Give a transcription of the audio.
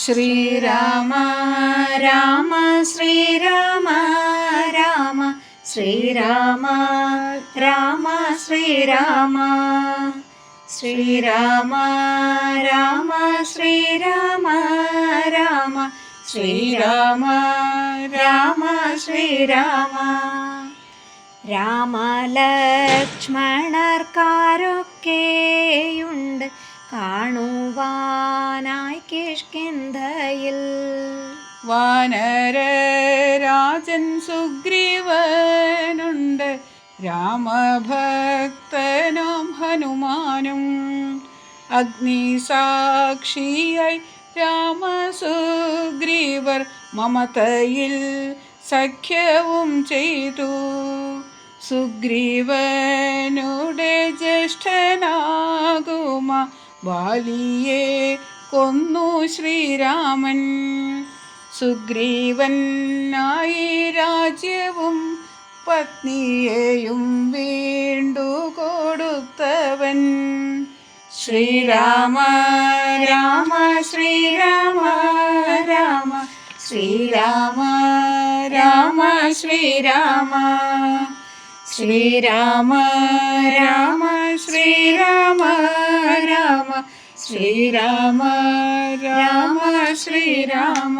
ശ്രീരാമ രാമ ശ്രീരാമ രാമ ശ്രീരാമ രാമ ശ്രീരാമ ശ്രീരാമ രാമ ശ്രീരാമ രാമ ശ്രീരാമ രാമ ശ്രീരാമ. രാമലക്ഷ്മണർക്കാരൊക്കെയുണ്ട്. കാണുവാനായി കിഷ്കിന്ധയിൽ വാനര രാജൻ സുഗ്രീവനുണ്ട്. രാമഭക്തനും ഹനുമാനും. അഗ്നിസാക്ഷിയായി രാമസുഗ്രീവർ മമതയിൽ സഖ്യവും ചെയ്തു. സുഗ്രീവനുടെ ജ്യേഷ്ഠനാകുമ ബാലിയെ കൊന്നു ശ്രീരാമൻ. സുഗ്രീവനായി രാജ്യവും പത്നിയെയും വീണ്ടു കൊടുത്തവൻ ശ്രീരാമ രാമ ശ്രീരാമ രാമ. ശ്രീരാമ രാമ ശ്രീരാമ. ശ്രീരാമ രാമ ശ്രീരാമ. രാമ ശ്രീരാമ രാമ ശ്രീരാമ